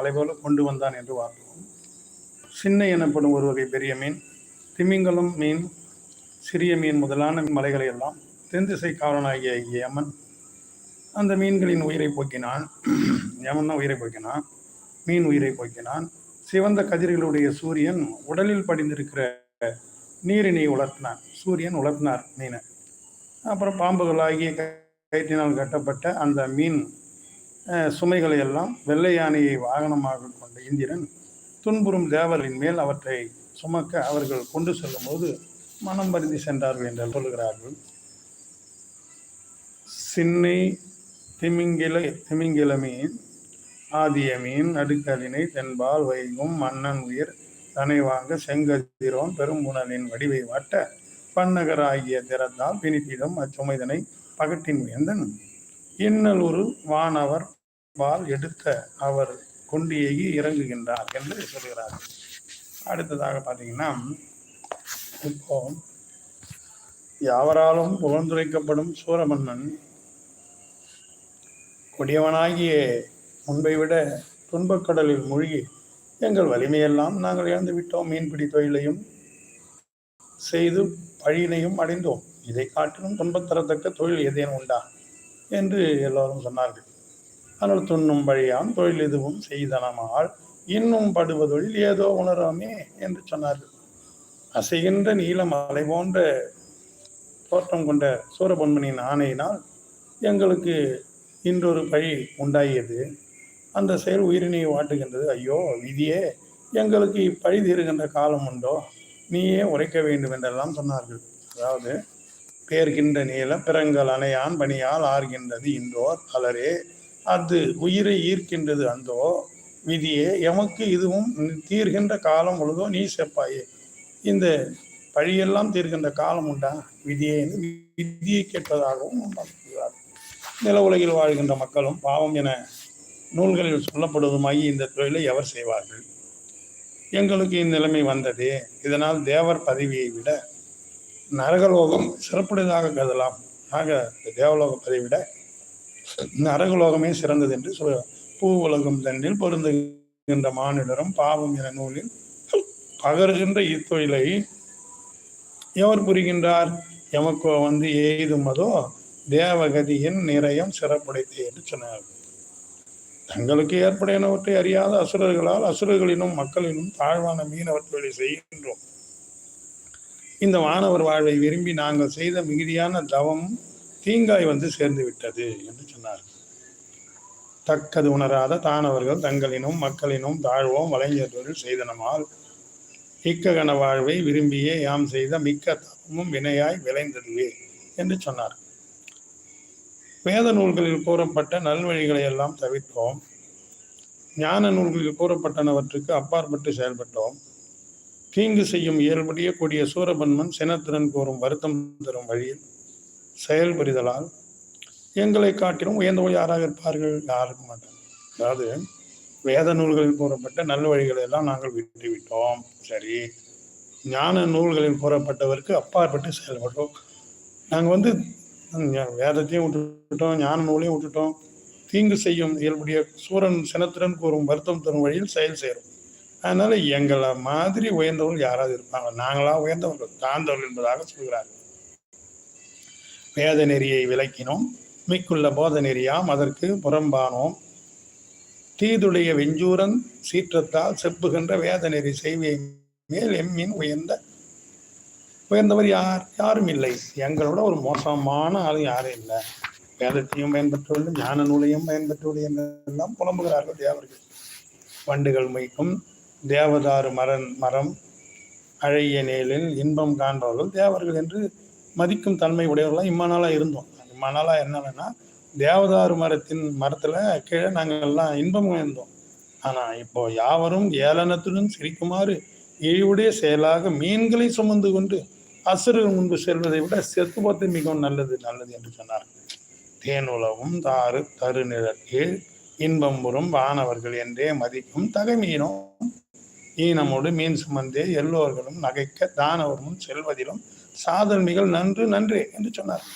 அலைபோல கொண்டு வந்தான் என்று பார்த்தோம் சின்ன எனப்படும் ஒரு வகை பெரிய மீன் திமிங்கலம் மீன் சிறிய மீன் முதலான மலைகளை எல்லாம் தென் காரனாகிய யமன் அந்த மீன்களின் உயிரை போக்கினான். யமன் உயிரை போக்கினான் மீன் உயிரை போக்கினான். சிவந்த கதிர்களுடைய சூரியன் உடலில் படிந்திருக்கிற நீரினை உலர்த்தினான். சூரியன் உலர்த்தினார் மீனை. அப்புறம் பாம்புகளாகிய கயிற்றினால் கட்டப்பட்ட அந்த மீன் சுமைகளை எல்லாம் வெள்ளை யானையை வாகனமாக கொண்ட இந்திரன் துன்புறும் தேவரின் மேல் அவற்றை சுமக்க அவர்கள் கொண்டு செல்லும்போது மனம் வருந்தி சென்றார்கள் என்று சொல்லுகிறார்கள். சின்னை திமிங்கில திமிங்கில மீன் ஆதிய மீன் நடுக்கலினை தென்பால் வைகும் மன்னன் உயிர் தனை வாங்க செங்கதிரோன் பெரும்புணலின் வடிவை வாட்ட பன்னகராகிய திறத்தால் பிணிப்பிடம் அச்சுமைதனை பகட்டின் வேந்தன் இன்னல் ஒரு வானவர் பால் எடுத்த அவர் கொண்டியகி இறங்குகின்றார் என்று சொல்கிறார் அடுத்ததாக பார்த்தீங்கன்னா இப்போ யாவராலும் புகழ்ந்துரைக்கப்படும் சூரமன்னன் கொடியவனாகிய முன்பை விட துன்பக்கடலில் மூழ்கி எங்கள் வலிமையெல்லாம் நாங்கள் இழந்து விட்டோம். மீன்பிடி தொழிலையும் செய்து பழியினையும் அடைந்தோம். இதை காட்டிலும் துன்பத்தரத்தக்க தொழில் ஏதேனும் உண்டா? என்று எல்லோரும் சொன்னார்கள். அதனால் துண்ணும் பழியாம் தொழில் எதுவும் செய்தனமால் இன்னும் படுவதொழில் ஏதோ உணராமே என்று சொன்னார்கள். அசைகின்ற நீளம் அலை போன்ற தோற்றம் கொண்ட சூரபொன்மனின் ஆணையினால் எங்களுக்கு இன்றொரு பழி உண்டாகியது அந்த செயல் உயிரினை வாட்டுகின்றது. ஐயோ விதியே எங்களுக்கு இப்பழி தீருகின்ற காலம் உண்டோ? நீயே உரைக்க வேண்டும் என்றெல்லாம் சொன்னார்கள். அதாவது பேர்கின்ற நீல பிறங்கள் அணையான் பணியால் ஆர்கின்றது இன்றோர் பலரே அது உயிரை ஈர்க்கின்றது அந்தோ விதியே. எமக்கு இதுவும் தீர்கின்ற காலம் பொழுதோ நீ செப்பாயே. இந்த பழியெல்லாம் தீர்க்கின்ற காலம் உண்டா? விதியே என்று விதியை கேட்பதாகவும் சொல்கிறார் நில உலகில் வாழ்கின்ற மக்களும் பாவம் என நூல்களில் சொல்லப்படுவதுமாகி இந்த தொழிலை எவர் செய்வார்கள்? எங்களுக்கு இந்நிலைமை வந்ததே. இதனால் தேவர் பதவியை விட நரகலோகம் சிறப்புடையதாக கருதலாம். ஆக இந்த தேவலோக பதவியை நரகலோகமே சிறந்தது என்று சொல்ல பூ உலகம் தண்டில் பொருந்துகின்ற மானிடரும் பாவம் என நூலில் பகருகின்ற இத்தொழிலை எவர் புரிகின்றார்? எமக்கோ வந்து எய்துமதோ தேவகதியின் நிறையம் சிறப்புடைத்தே என்று சொன்னார். தங்களுக்கு ஏற்படையனவற்றை அறியாத அசுரர்களால் அசுரர்களினும் மக்களினும் தாழ்வான மீனவர் தொழிலை செய்கின்றோம். இந்த வானவர் வாழ்வை விரும்பி நாங்கள் செய்த மிகுதியான தவம் தீங்காய் வந்து சேர்ந்து விட்டது என்று சொன்னார். தக்கது உணராத தானவர்கள் தங்களினும் மக்களினும் தாழ்வோம் வலைஞர் தொழில் செய்தனமால் இக்ககன வாழ்வை விரும்பியே யாம் செய்த மிக்க தவமும் வினையாய் விளைந்ததுவே என்று சொன்னார். வேத நூல்களில் கூறப்பட்ட நல்வழிகளை எல்லாம் தவிர்த்தோம் ஞான நூல்களில் கூறப்பட்டனவற்றுக்கு அப்பாற்பட்டு செயல்பட்டோம். தீங்கு செய்யும் இயல்புடைய கூடிய சூரபன்மன் சினத்திறன் கூறும் வருத்தம் தரும் வழியில் செயல்புரிதலால் எங்களை காட்டிலும் உயர்ந்தவோ யாராக இருப்பார்கள்? யாருக்க மாட்டாங்க அதாவது வேத நூல்களில் கூறப்பட்ட நல்ல வழிகளை எல்லாம் நாங்கள் விட்டுவிட்டோம். சரி. ஞான நூல்களில் கூறப்பட்டவருக்கு அப்பாற்பட்டு செயல்பட்டோம். நாங்கள் வந்து வேதத்தையும் விட்டுட்டோம் ஞான நூலையும் விட்டுட்டோம் தீங்கு செய்யும் இயல்புடைய சூரன் சினத்திறன் கூறும் வருத்தம் தரும் வழியில் செயல் செய்கிறோம் அதனால எங்களை மாதிரி உயர்ந்தவர்கள் யாராவது இருப்பாங்க. நாங்களாக உயர்ந்தவர்கள் தாழ்ந்தவர்கள் என்பதாக சொல்கிறார்கள். வேத நெறியை விளக்கினோம். மிக்குள்ள போத நெறியாம். அதற்கு புறம்பானோம். தீதுடைய வெஞ்சூரன் சீற்றத்தால் செப்புகின்ற வேத நெறி செய்வியை மேல் எம்மின் உயர்ந்த உயர்ந்தவர் யார்? யாரும் இல்லை. எங்களோட ஒரு மோசமான ஆள் யாரும் இல்லை. வேதத்தையும் பயன்பெற்றுள்ள ஞான நூலையும் பயன்பெற்றுள்ள என்றெல்லாம் புலம்புகிறார்கள் தேவர்கள். வண்டுகள் மைக்கும் தேவதாரு மரன் மரம் அழகிய நேலில் இன்பம் காண்பவர்கள் தேவர்கள் என்று மதிக்கும் தன்மை உடையவர்களாக இம்மானாலாக இருந்தோம். இம்மானாலாக என்னன்னா தேவதாரு மரத்தின் மரத்தில் கீழே நாங்கள் எல்லாம் இன்பம் இருந்தோம் ஆனால் இப்போ யாவரும் ஏளனத்துடன் சிரிக்குமாறு இழிவுடைய செயலாக மீன்களை சுமந்து கொண்டு அசுரர் முன்பு செல்வதை விட செத்துபத்து மிகவும் நல்லது நல்லது என்று சொன்னார். தேனுலவும் தாறு தருநிழற்கீழ் இன்பம் புறும் வானவர்கள் என்றே மதிக்கும் தகைமீனும். ஈனமோடு மீன் சுமந்தே எல்லோர்களும் நகைக்க தானவரும் செல்வதிலும் சாதன்மிகள் நன்று நன்றே என்று சொன்னார்.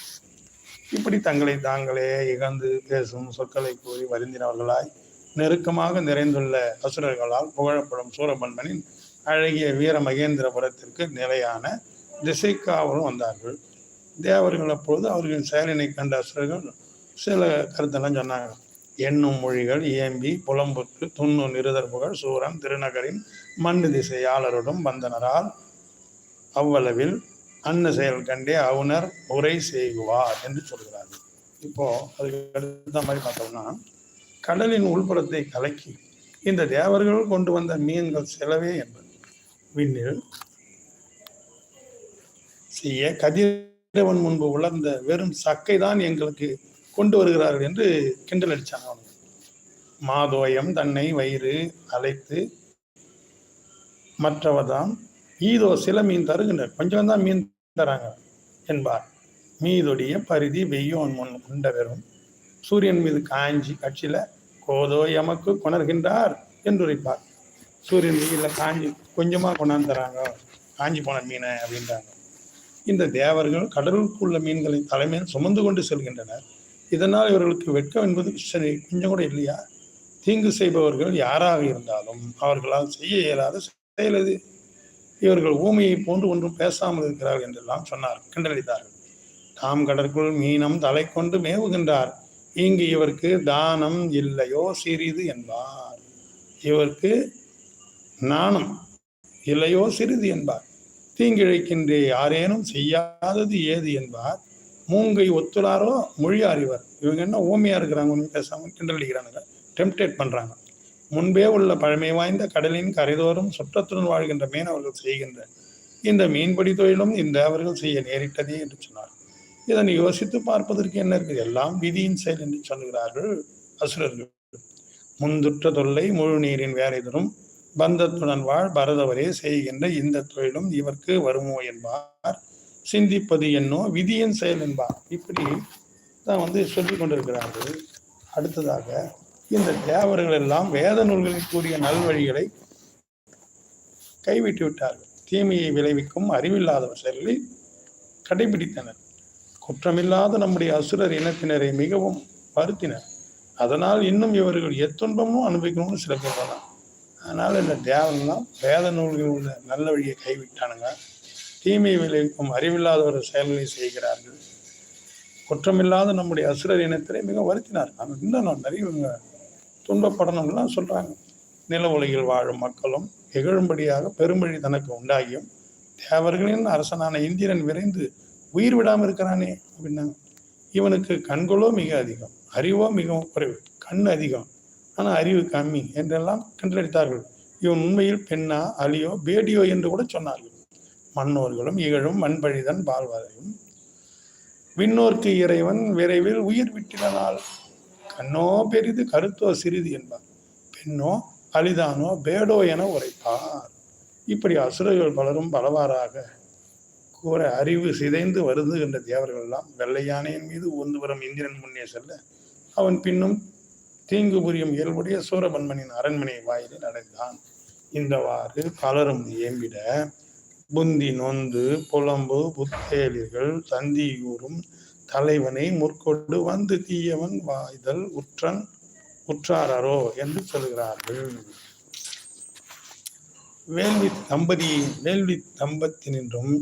இப்படி தங்களை தாங்களே இகழ்ந்து பேசும் சொற்களை கூறி வருந்தினவர்களாய் நெருக்கமாக நிறைந்துள்ள அசுரர்களால் புகழப்படும் சூரபன்மனின் அழகிய வீர மகேந்திரபுரத்திற்கு நிலையான திசைக்காவலும் வந்தார்கள். தேவர்கள் அப்பொழுது அவர்களின் செயலினை கண்ட அசுரர்கள் சில கருத்தெல்லாம் சொன்னாங்க எண்ணும் மொழிகள் இயம்பி புலம்புக்கு துண்ணு நிருதர்புகள் சூரன் திருநகரின் மண்ணு திசையாளருடன் வந்தனரால் அவ்வளவில் அன்ன செயல் கண்டே அவுணர் உரை செய்குவார் என்று சொல்கிறார்கள். இப்போ அதுக்கு அடுத்த மாதிரி பார்த்தோம்னா கடலின் உள்புறத்தை கலக்கி இந்த தேவர்கள் கொண்டு வந்த மீன்கள் செலவே என்பது. விண்ணில் செய்ய கதிரவன் முன்பு உலர்ந்த வெறும் சக்கை தான் எங்களுக்கு கொண்டு வருகிறார்கள் என்று கிண்டல் அடித்தாங்க அவங்க. மாதோயம் தன்னை வயிறு அழைத்து மற்றவதாம் ஈதோ சில மீன் தருகின்றனர். கொஞ்சம் தான் மீன் தராங்க என்பார். மீதொடிய பரிதி வெய்யோன் முன் உண்ட வெறும். சூரியன் மீது காஞ்சி கட்சியில கோதோ எமக்கு கொணர்கின்றார் என்று உரைப்பார் சூரியன் வெயில காஞ்சி கொஞ்சமா கொண்டாந்து தராங்க காஞ்சி போன மீனை அப்படின்றாங்க. இந்த தேவர்கள் கடலுக்குள்ள மீன்களை தலைமையில் சுமந்து கொண்டு செல்கின்றனர். இதனால் இவர்களுக்கு வெட்கம் என்பது சரி கொஞ்சம் கூட இல்லையா? தீங்கு செய்பவர்கள் யாராக இருந்தாலும் அவர்களால் செய்ய இயலாத செயலது இவர்கள் ஊமையை போன்று ஒன்றும் பேசாமல் இருக்கிறார்கள் என்றெல்லாம் சொன்னார் கிண்டலித்தார்கள் தாம் கடற்குள் மீனம் தலை கொண்டு மேவுகின்றார். இங்கு இவருக்கு தானம் இல்லையோ சிறிது என்பார். இவருக்கு நாணம் இல்லையோ சிறிது என்பார். தீங்கிழைக்கின்றே யாரேனும் செய்யாதது ஏது என்பார். மூங்கை ஒத்துலாரோ மொழி அறிவர் இவங்க என்ன ஊமையா இருக்கிறாங்க ஒன்றும் பேசாமல் கிண்டல் அடிக்கிறாங்க டெம்டேட் பண்றாங்க. முன்பே உள்ள பழமை வாய்ந்த கடலின் கரைதோறும் சுற்றத்துடன் வாழ்கின்ற மீனவர்கள் செய்கின்ற இந்த மீன்பிடி தொழிலும் இந்த அவர்கள் செய்ய நேரிட்டதே என்று சொன்னார். இதனை யோசித்து பார்ப்பதற்கு என்ன இருக்குது எல்லாம் விதியின் செயல் என்று சொல்கிறார்கள் அசுரர்கள். முந்துற்ற தொல்லை முழு நீரின் வேலை தரும். பந்தத்துடன் வாழ் பரதவரே செய்கின்ற இந்த தொழிலும் இவருக்கு வருமோ என்பார். சிந்திப்பது என்னோ விதியின் செயல் என்பார் இப்படி தான் வந்து சொல்லி கொண்டிருக்கிறார்கள். அடுத்ததாக இந்த தேவர்கள் எல்லாம் வேத நூல்களில் கூறிய நல்வழிகளை கைவிட்டு விட்டார்கள். தீமையை விளைவிக்கும் அறிவில்லாதவர் செயல்களை கடைபிடித்தனர். குற்றமில்லாத நம்முடைய அசுரர் இனத்தினரை மிகவும் வருத்தினர். அதனால் இன்னும் இவர்கள் எத்துன்பமும் அனுபவிக்கணும்னு சில பேர் சொன்னாங்க இந்த தேவன்லாம் வேத நூல்களில் உள்ள நல்ல வழியை கைவிட்டானுங்க. தீமை விளைவிக்கும் அறிவில்லாத ஒரு செயல்களை செய்கிறார்கள். குற்றமில்லாத நம்முடைய அசுரர் இனத்திலே மிக வருத்தினார் ஆனால் இன்னும் நான் நிறைய இவங்க துன்பப்படணும்லாம் சொல்கிறாங்க நில உலகில் வாழும் மக்களும் இகழும்படியாக பெருமழி தனக்கு உண்டாகியும் தேவர்களின் அரசனான இந்திரன் விரைந்து உயிர் விடாமல் இருக்கிறானே அப்படின்னாங்க. இவனுக்கு கண்களோ மிக அதிகம் அறிவோ மிகவும் குறைவு கண் அதிகம். ஆனால் அறிவு கம்மி என்றெல்லாம் கண்டெடுத்தார்கள். இவன் உண்மையில் பெண்ணா அலியோ பேடியோ என்று கூட சொன்னார்கள். மன்னோர்களும் இகழும் மண்பழிதன் பால்வரையும் விண்ணோர்க்கு இறைவன் விரைவில் உயிர் விட்டினால் கண்ணோ பெரிது கருத்தோ சிறிது என்பார். பெண்ணோ அலிதானோ பேடோ என உரைப்பார். இப்படி அசுரர்கள் பலரும் பலவாறாக கூற அறிவு சிதைந்து வருதுகின்ற தேவர்கள் எல்லாம் வெள்ளை யானையின் மீது ஊர்ந்து வரும் இந்திரன் முன்னே செல்ல அவன் பின்னும் தீங்கு புரியும் இயல்புடைய சூரபன்மனின் அரண்மனை வாயிலில் அடைந்தான். இந்தவாறு பலரும் ஏம்பிட புந்தி நொந்து புலம்பு புத்தேலிகள் சந்தியூரும் தலைவனை முற்கொண்டு வந்து தீயவன் வாய்தல் உற்றன் உற்றாரோ என்று சொல்கிறார்கள். வேள்வி தம்பதி வேள்வி தம்பத்தினின்றும்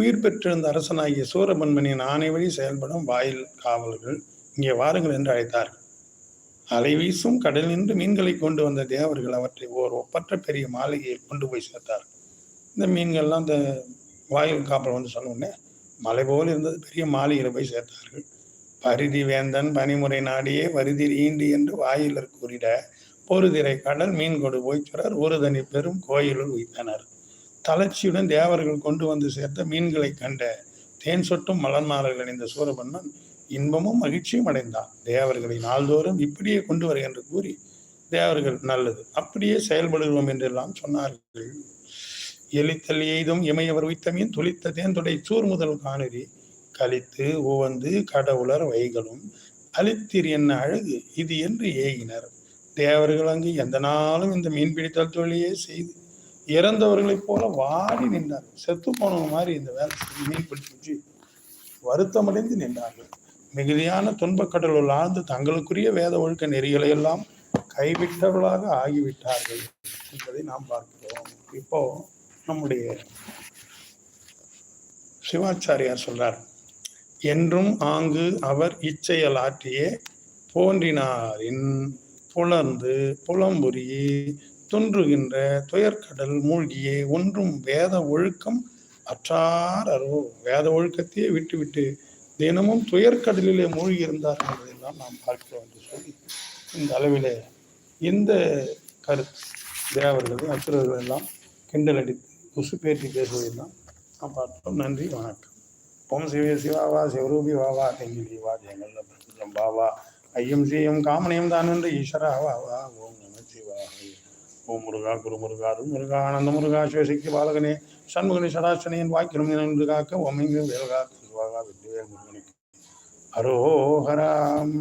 உயிர் பெற்றிருந்த அரசனாகிய சூரபன்மனின் ஆணை வழி செயல்படும் வாயில் காவலர்கள் இங்கே வாருங்கள் என்று அழைத்தார்கள். அலை வீசும் கடல் நின்று மீன்களை கொண்டு வந்த தேவர்கள் அவற்றை ஓர் ஒப்பற்ற பெரிய மாளிகையில் கொண்டு போய் சேர்த்தார்கள். இந்த மீன்கள்லாம் இந்த வாயில் காப்பல் வந்து சொன்னோடனே மலை போல் இருந்தது. பெரிய மாளிகையில் போய் சேர்த்தார்கள். பரிதி வேந்தன் பனிமுறை நாடியே வருதி ஈண்டி என்று வாயிலர் கூறிட பொறுதிரை கடல் மீன் கொடு போய்ச்சுரர் ஒரு தனி பெரும் கோயிலுள் வைத்தனர் தளர்ச்சியுடன் தேவர்கள் கொண்டு வந்து சேர்த்த மீன்களை கண்ட தேன் சொட்டும் மலர்மார்கள் அணிந்த சூரபன்மன் இன்பமும் மகிழ்ச்சியும் அடைந்தான். தேவர்களை நாள்தோறும் இப்படியே கொண்டு வர என்று கூறி தேவர்கள் நல்லது அப்படியே செயல்படுகிறோம் என்றெல்லாம் சொன்னார்கள். எலித்தல் எய்தும் இமையவர் உய்த்தமின் துளித்த தேன்தொடை சூர் முதல் காணறி. கழித்து உவந்து கடவுளர் வைகளும் அழித்தீர் என்ன அழகு இது என்று ஏகினர். தேவர்கள் அங்கு எந்த நாளும் இந்த மீன் பிடித்தல் தொழிலையே செய்து இறந்தவர்களைப் போல வாடி நின்றார். செத்து போனவங்க மாதிரி இந்த வேலை செஞ்சு மீன் பிடிச்சு வருத்தமடைந்து நின்றார்கள். மிகுதியான துன்பக்கடலுள் ஆழ்ந்து தங்களுக்குரிய வேத ஒழுக்க நெறிகளை எல்லாம் கைவிட்டவர்களாக ஆகிவிட்டார்கள் என்பதை நாம் பார்க்கிறோம். இப்போ நம்முடைய சிவாச்சாரியார் சொல்றார் என்றும் ஆங்கு அவர் இச்செயல் ஆற்றியே போன்றினாரின் புலர்ந்து புலம்புரி துன்றுகின்ற துயர்கடல் மூழ்கியே ஒன்றும் வேத ஒழுக்கம் அற்றார் அறோ வேத ஒழுக்கத்தையே விட்டுவிட்டு தினமும் துயர்கடலிலே மூழ்கி இருந்தார் என்பதையெல்லாம் நாம் பார்க்கிறோம் என்று சொல்லி இந்த அளவிலே இந்த கருத்து தேவர்கள் அசுரர்கள் எல்லாம் கிண்டல் உசுப்பேற்றி பேசுவதெல்லாம் நாம் பார்த்தோம். நன்றி வணக்கம். ஓம் சிவ சிவாவா சிவரூபி வாவா தெங்கிலி வா ஜெயங்கல்ல பிரபஞ்சம் பாவா ஐயம் சீயம் காமனியம் தான் என்று ஈஸ்வரா வாவா ஓம் நம சிவாய. ஓம் முருகா குரு முருகா அருள் முருகா ஆனந்த முருகா சிவசக்தி பாலகனே சண்முகனி சடாசனையின் வாக்கிலும் என்று காக்க ஓமிங்கு வேல்கா திருவாகா வெற்றிவேல் முருகனுக்கு. அரோஹராம்